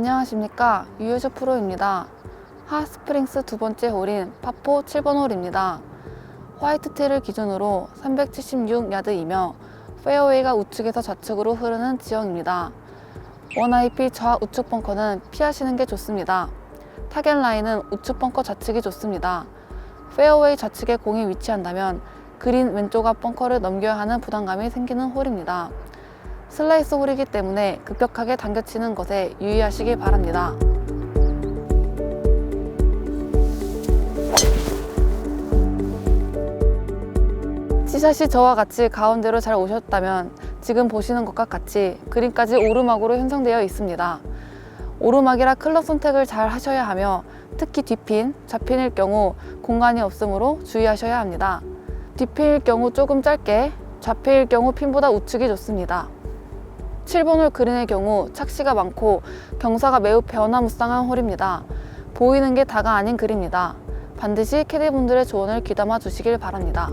안녕하십니까 유효주 프로입니다. 핫스프링스 두 번째 홀인 파포 7번 홀입니다. 화이트티를 기준으로 376야드이며 페어웨이가 우측에서 좌측으로 흐르는 지형입니다. 원IP 좌 우측 벙커는 피하시는 게 좋습니다. 타겟 라인은 우측 벙커 좌측이 좋습니다. 페어웨이 좌측에 공이 위치한다면 그린 왼쪽 앞 벙커를 넘겨야 하는 부담감이 생기는 홀입니다. 슬라이스 홀이기 때문에 급격하게 당겨치는 것에 유의하시기 바랍니다. 티샷이 저와 같이 가운데로 잘 오셨다면 지금 보시는 것과 같이 그린까지 오르막으로 형성되어 있습니다. 오르막이라 클럽 선택을 잘 하셔야 하며 특히 뒷핀, 좌핀일 경우 공간이 없으므로 주의하셔야 합니다. 뒷핀일 경우 조금 짧게, 좌핀일 경우 핀보다 우측이 좋습니다. 7번 홀 그린의 경우 착시가 많고 경사가 매우 변화무쌍한 홀입니다. 보이는 게 다가 아닌 글입니다. 반드시 캐디분들의 조언을 귀담아 주시길 바랍니다.